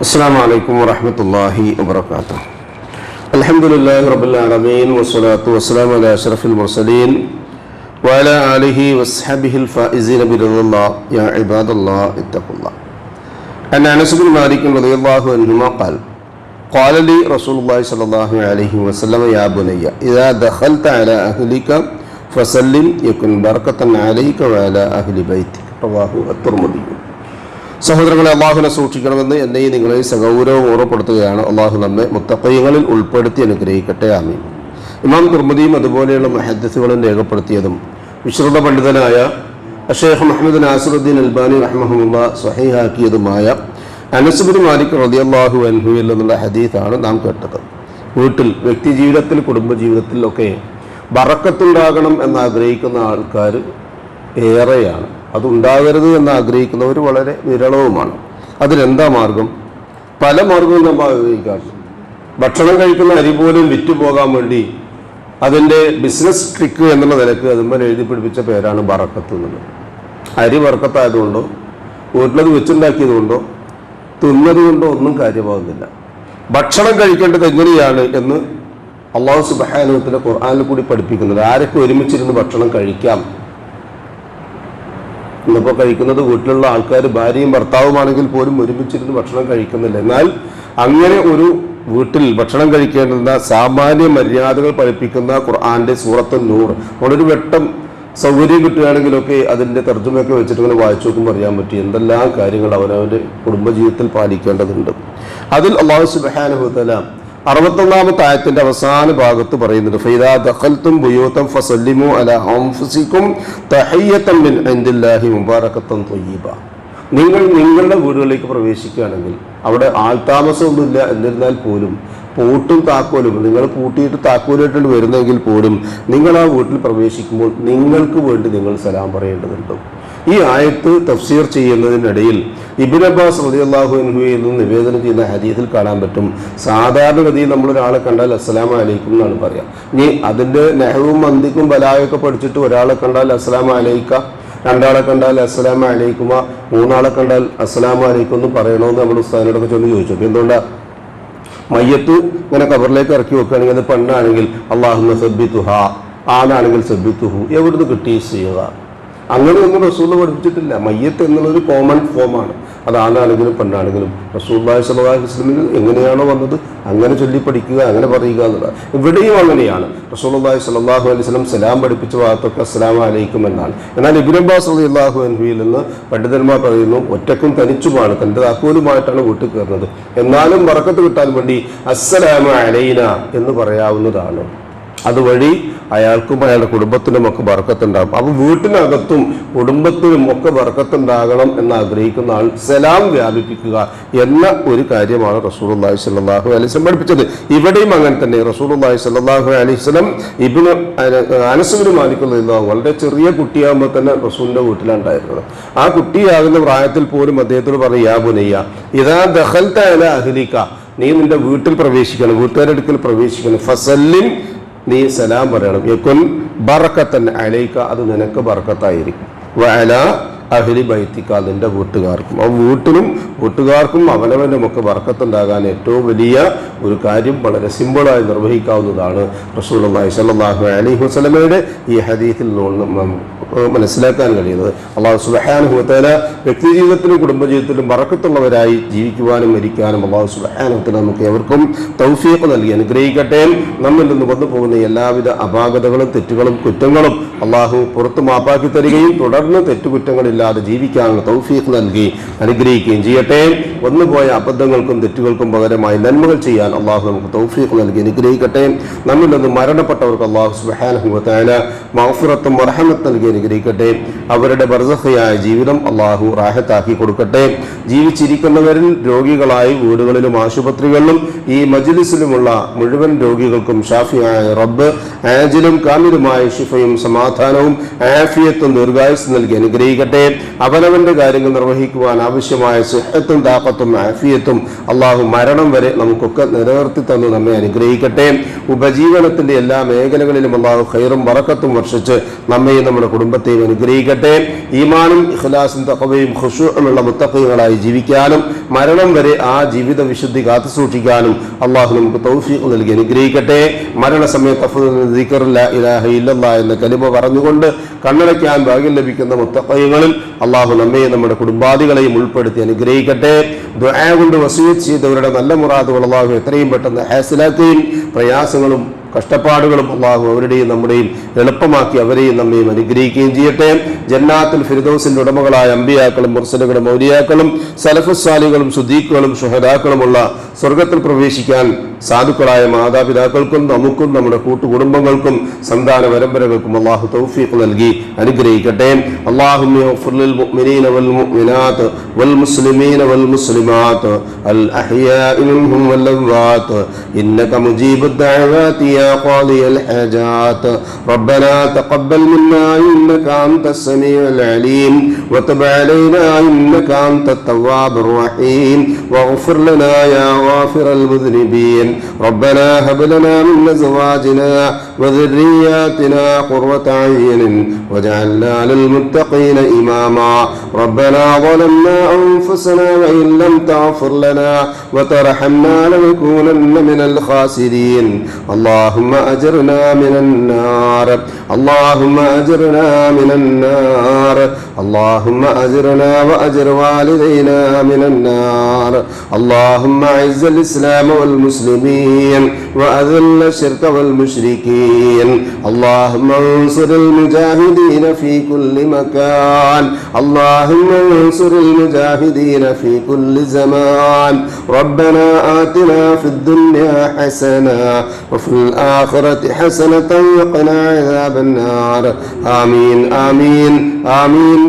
السلام عليكم ورحمة الله وبركاته الحمد لله رب العالمين والصلاة والسلام على أشرف المرسلين وعلى آله وصحبه الفائزين برضا الله يا عباد الله اتقوا الله عن أنس بن مالك رضي الله عنهما قال قال لي رسول الله صلى الله عليه وسلم يا بني إذا دخلت على أهلك فسلم يكن بركة عليك وعلى أهل بيتك رواه الترمذي സഹോദരങ്ങളെ അള്ളാഹുനെ സൂക്ഷിക്കണമെന്ന് എന്നെയും നിങ്ങളെ സഗൗരവം ഓർമ്മപ്പെടുത്തുകയാണ്. അള്ളാഹു നമ്മെ മുത്തക്കൈകളിൽ ഉൾപ്പെടുത്തി അനുഗ്രഹിക്കട്ടെ. ആമി ഇമാം തുർമദിയും അതുപോലെയുള്ള മഹദ്സുകളും രേഖപ്പെടുത്തിയതും വിശ്രുത പണ്ഡിതനായ അഷേഖ് മുഹമ്മദ് നാസിറുദ്ദീൻ അൽബാനി റഹ്മഹമുല്ല സഹിഹാക്കിയതുമായ അനസുബിൻ മാലിക് റളിയല്ലാഹു അൻഹുവിൽ നിന്നുള്ള ഹദീസാണ് നാം കേട്ടത്. വീട്ടിൽ വ്യക്തി ജീവിതത്തിൽ കുടുംബജീവിതത്തിലൊക്കെ ബറക്കത്തുണ്ടാകണം എന്ന് ആഗ്രഹിക്കുന്ന ആൾക്കാർ ഏറെയാണ്. അതുണ്ടാകരുത് എന്ന് ആഗ്രഹിക്കുന്നവർ വളരെ വിരളവുമാണ്. അതിലെന്താ മാർഗം? പല മാർഗവും നമ്മൾ ആഗ്രഹിക്കാറുണ്ട് ഭക്ഷണം കഴിക്കുന്ന അരി പോലും വിറ്റു പോകാൻ വേണ്ടി അതിന്റെ ബിസിനസ് ട്രിക്ക് എന്നുള്ള നിലയ്ക്ക് അതുമ്പോൾ എഴുതി പിടിപ്പിച്ച പേരാണ് ബറക്കത്ത് എന്നുള്ളത് അരി വറക്കത്തായതുകൊണ്ടോ വീട്ടിലത് വെച്ചുണ്ടാക്കിയതുകൊണ്ടോ തിന്നത് കൊണ്ടോ ഒന്നും കാര്യമാകുന്നില്ല. ഭക്ഷണം കഴിക്കേണ്ടത് എങ്ങനെയാണ് എന്ന് അള്ളാഹു സുബാനുവത്തിന്റെ ഖുർആാനിൽ കൂടി പഠിപ്പിക്കുന്നത് ആരൊക്കെ ഒരുമിച്ചിരുന്ന് ഭക്ഷണം കഴിക്കാം? ഇന്നിപ്പോൾ കഴിക്കുന്നത് വീട്ടിലുള്ള ആൾക്കാർ ഭാര്യയും ഭർത്താവുമാണെങ്കിൽ പോലും ഒരുമിച്ചിരുന്ന് ഭക്ഷണം കഴിക്കുന്നില്ല. എന്നാൽ അങ്ങനെ ഒരു വീട്ടിൽ ഭക്ഷണം കഴിക്കേണ്ടുന്ന സാമാന്യ മര്യാദകൾ പഠിപ്പിക്കുന്ന ഖുർആന്റെ സൂറത്ത് നൂർ. നമ്മളൊരു വെട്ടം സൗകര്യം കിട്ടുകയാണെങ്കിലൊക്കെ അതിന്റെ തർജമയൊക്കെ വെച്ചിട്ട് ഇങ്ങനെ വായിച്ചു നോക്കുമ്പോൾ അറിയാൻ പറ്റും എന്തെല്ലാം കാര്യങ്ങൾ അവനവന്റെ കുടുംബജീവിതത്തിൽ പാലിക്കേണ്ടതുണ്ട്. അതിൽ അള്ളാഹു സുബാനുഭവത്തല അറുപത്തൊന്നാമത്തെ ആയത്തിന്റെ അവസാന ഭാഗത്ത് പറയുന്നുണ്ട് ഫൈദാ ഫസല്ലിമു നിങ്ങൾ നിങ്ങളുടെ വീടുകളിലേക്ക് പ്രവേശിക്കുകയാണെങ്കിൽ അവിടെ ആൾതാമസമൊന്നുമില്ല എന്നിരുന്നാൽ പോലും പൂട്ടും താക്കോലും നിങ്ങൾ പൂട്ടിയിട്ട് താക്കോലിട്ടുണ്ട് വരുന്നെങ്കിൽ പോലും നിങ്ങൾ ആ വീട്ടിൽ പ്രവേശിക്കുമ്പോൾ നിങ്ങൾക്ക് വേണ്ടി നിങ്ങൾ സലാം പറയേണ്ടതുണ്ട്. ഈ ആയത്ത് തഫ്സീർ ചെയ്യുന്നതിനിടയിൽ ഇബിൻ അബ്ബാസ് റളിയല്ലാഹു അൻഹുവിൽ നിന്ന് നിവേദനം ചെയ്യുന്ന ഹദീസിൽ കാണാൻ പറ്റും. സാധാരണഗതിയിൽ നമ്മളൊരാളെ കണ്ടാൽ അസ്സലാം അലൈക്കും എന്നാണ് പറയാം. ഇനി അതിന്റെ നെഹവും മന്ദിക്കും ബലായൊക്കെ പഠിച്ചിട്ട് ഒരാളെ കണ്ടാൽ അസ്സലാം അലൈക്ക രണ്ടാളെ കണ്ടാൽ അസ്സലാം അലൈക്കുമ മൂന്നാളെ കണ്ടാൽ അസ്സലാം അലൈക്കും എന്ന് പറയണമെന്ന് നമ്മൾ ഉസ്താദിനോടൊക്കെ ചൊല്ലി ചോദിച്ചു. അപ്പോൾ എന്തുകൊണ്ടാണ് മയ്യത്ത് ഇങ്ങനെ കബറിലേക്ക് ഇറക്കി വെക്കുകയാണെങ്കിൽ അത് പെണ്ണാണെങ്കിൽ അള്ളാഹു സബ്ബിത്തുഹ ആണാണെങ്കിൽ സബ്ബിത്തുഹു എവിടുന്ന് കിട്ടി ചെയ്യുക അങ്ങനെയൊന്നും റസൂൽ പഠിപ്പിച്ചിട്ടില്ല മയ്യത്ത് എന്നുള്ളൊരു കോമൺ ഫോമാണ് അത് ആണാണെങ്കിലും പെണ്ണാണെങ്കിലും റസൂല്ലാഹി സ്വല്ലല്ലാഹി വസ്ലമിന് എങ്ങനെയാണോ വന്നത് അങ്ങനെ ചൊല്ലി പഠിക്കുക അങ്ങനെ പറയുക എന്നുള്ളത് ഇവിടെയും അങ്ങനെയാണ്. റസൂലുള്ളാഹി സ്വല്ലല്ലാഹു അലൈഹി വസല്ലം സലാം പഠിപ്പിച്ച ഭാഗത്തൊക്കെ അസ്സലാം അലൈക്കും എന്നാണ്. എന്നാൽ ഇബ്ൻ അലി അള്ളാഹു അൻഹുയിൽ നിന്ന് പണ്ഡിതന്മാർ പറയുന്നു ഒറ്റക്കും തനിച്ചുമാണ് തന്റെ താക്കോലുമായിട്ടാണ് വീട്ടിൽ കയറുന്നത്. എന്നാലും വറക്കത്ത് കിട്ടാൻ വേണ്ടി അസ്സലാമ അലൈന എന്ന് പറയാവുന്നതാണ്. അതുവഴി അയാൾക്കും അയാളുടെ കുടുംബത്തിനും ഒക്കെ ബർക്കത്തുണ്ടാകും. അപ്പം വീട്ടിനകത്തും കുടുംബത്തിനും ഒക്കെ ബർക്കത്തുണ്ടാകണം എന്ന് ആഗ്രഹിക്കുന്ന ആൾ സലാം വ്യാപിപ്പിക്കുക എന്ന ഒരു കാര്യമാണ് റസൂലുള്ളാഹി സ്വല്ലല്ലാഹു അലൈഹി വസല്ലം പഠിപ്പിച്ചത്. ഇവിടെയും അങ്ങനെ തന്നെ റസൂലുള്ളാഹി സ്വല്ലല്ലാഹു അലൈഹി വസല്ലം ഇബ്നു അനസുബിന് മാലിക്കുള്ള വളരെ ചെറിയ കുട്ടിയാകുമ്പോൾ തന്നെ റസൂലിന്റെ വീട്ടിലുണ്ടായിരുന്നത്. ആ കുട്ടിയാകുന്ന പ്രായത്തിൽ പോലും അദ്ദേഹത്തോട് പറയും യാ ബുനയ്യ ഇതാ ദഖൽത അഹലിക്ക അഹ്ലിക നീ നിന്റെ വീട്ടിൽ പ്രവേശിക്കണം വീട്ടുകാരുടെ അടുക്കൽ പ്രവേശിക്കണം. ഫസല്ലിൻ നീ സലാം പറയണം. യക്കുൻ ബറക്കത്തൻ അലൈക്ക അത് നിനക്ക് ബറക്കത്തായിരിക്കും. വഅല അഹ്ലി ബൈത്തിക്ക അതിന്റെ വീട്ടുകാർക്കും. ആ വീട്ടിലും വീട്ടുകാർക്കും അവനവനും ഒക്കെ വറക്കത്തുണ്ടാകാൻ ഏറ്റവും വലിയ ഒരു കാര്യം വളരെ സിമ്പിളായി നിർവഹിക്കാവുന്നതാണ് റസൂൽ അള്ളാഹി സല്ലാഹു അലൈഹി വസ്ലമയുടെ ഈ ഹദീത്തിൽ നിന്ന് മനസ്സിലാക്കാൻ കഴിയുന്നത്. അള്ളാഹു സുബഹാനുഭവത്തേല വ്യക്തി ജീവിതത്തിലും കുടുംബജീവിതത്തിലും വറക്കത്തുള്ളവരായി ജീവിക്കുവാനും മരിക്കാനും അള്ളാഹു സുബഹാനുഭവത്തിൽ നമുക്ക് എവർക്കും തൗഫീഖ് നൽകി. അനുഗ്രഹിക്കട്ടെ. നമ്മിൽ നിന്ന് വന്നു പോകുന്ന എല്ലാവിധ അപാകതകളും തെറ്റുകളും കുറ്റങ്ങളും അള്ളാഹു പുറത്ത് മാപ്പാക്കി തരികയും തുടർന്ന് തെറ്റുകുറ്റങ്ങളില്ലാതെ ജീവിക്കാനുള്ള തൗഫീഖ് നൽകി അനുഗ്രഹിക്കുകയും ചെയ്യട്ടെ. വന്നുപോയ അബദ്ധങ്ങൾക്കും തെറ്റുകൾക്കും പകരമായി നന്മകൾ ചെയ്യാൻ അള്ളാഹു നമുക്ക് തൗഫീഖ് നൽകി അനുഗ്രഹിക്കട്ടെ. നമ്മിൽ നിന്ന് മരണപ്പെട്ടവർക്ക് അള്ളാഹു സുബഹാനുഭവത്തേല മഹഫുറത്തും മർഹമത്ത് നൽകി അനുഗ്രഹിക്കട്ടെ. അവരുടെ ബർസഹയായ ജീവിതം അള്ളാഹു റാഹത്താക്കി കൊടുക്കട്ടെ. ജീവിച്ചിരിക്കുന്നവരിൽ രോഗികളായി വീടുകളിലും ആശുപത്രികളിലും ഈ മജ്ലിസിലുമുള്ള മുഴുവൻ രോഗികൾക്കും ഷാഫിയായ റബ്ബ് ആജിലും കാമിലുമായ ഷിഫയും സമാധാനവും ആഫിയത്തും ദീർഘായുസ് നൽകി അനുഗ്രഹിക്കട്ടെ. അവനവന്റെ കാര്യങ്ങൾ നിർവഹിക്കുവാൻ ആവശ്യമായ സുഹത്തും താപത്തും ആഫിയത്തും അള്ളാഹു മരണം വരെ നമുക്കൊക്കെ നിലനിർത്തി തന്നു നമ്മെ അനുഗ്രഹിക്കട്ടെ. ഉപജീവനത്തിന്റെ എല്ലാ മേഖലകളിലും അള്ളാഹു ഖൈറും വറക്കത്തും വർഷിച്ച് നമ്മയും നമ്മുടെ കുടുംബത്തെയും അനുഗ്രഹിക്കട്ടെ. ഈമാനും ഇഖ്ലാസും തഖവയും ഖുശൂഉമുള്ള മുത്തഖീകളായി ജീവിക്കാനും മരണം വരെ ആ ജീവിത വിശുദ്ധി കാത്തു സൂക്ഷിക്കാനും അള്ളാഹു നമുക്ക് തൗഫീഖ് നൽകി അനുഗ്രഹിക്കട്ടെ. മരണസമയത്ത് ഇലാഹ ഇല്ലല്ലാ എന്ന കലിമ പറഞ്ഞുകൊണ്ട് കണ്ണടയ്ക്കാൻ ഭാഗ്യം ലഭിക്കുന്ന മുത്തഖീങ്ങളിൽ അള്ളാഹു നമ്മയും നമ്മുടെ കുടുംബാദികളെയും ഉൾപ്പെടുത്തി അനുഗ്രഹിക്കട്ടെ. ദുആ കൊണ്ട് വസീയത്ത് ചെയ്തവരുടെ നല്ല മുറാദുകൾ അള്ളാഹു എത്രയും പെട്ടെന്ന് ഹാസിലാക്കുകയും പ്രയാസങ്ങളും കഷ്ടപ്പാടുകളും അള്ളാഹു അവരുടെയും നമ്മുടെയും എളുപ്പമാക്കി അവരെയും നമ്മയും അനുഗ്രഹിക്കുകയും ചെയ്യട്ടെ. ജന്നാത്തിൽ ഫിരിദോസിന്റെ ഉടമകളായ അമ്പിയാക്കളും മുർസലുകളും ഔലിയാക്കളും സലഫുസാലികളും സുദീഖുകളും ഷുഹദാക്കളുമുള്ള സ്വർഗത്തിൽ പ്രവേശിക്കാൻ സാധുക്കളായ മാതാപിതാക്കൾക്കും നമുക്കും നമ്മുടെ കൂട്ടുകുടുംബങ്ങൾക്കും സന്താന പരമ്പരകൾക്കും അള്ളാഹു തൗഫീഖ് നൽകി അനുഗ്രഹിക്കട്ടെ അള്ളാഹുമ്മ اغفر للمؤمنين والمؤمنات والمسلمين والمسلمات الأحياء منهم والأموات إنك مجيب الدعوات يا قاضي الحاجات ربنا تقبل منا إنك أنت السميع العليم وتب علينا إنك أنت التواب الرحيم واغفر لنا يا غافر المذنبين ربنا هب لنا من أزواجنا وذرياتنا قرة عين واجعلنا للمتقين إماما. ربنا ظلمنا أنفسنا وإن لم تغفر لنا وترحمنا لنكونن من الخاسرين. اللهم أجرنا من النار. اللهم أجرنا من النار. اللهم أجرنا وأجر والدينا من النار. اللهم أعز الإسلام والمسلمين وأذل الشرك والمشركين. اللهم انصر المجاهدين في كل مكان. اللهم انصر المجاهدين في كل زمان. ربنا آتنا في الدنيا حسنة وفي الآخرة حسنة وقنا عذاب النار. آمين آمين آمين.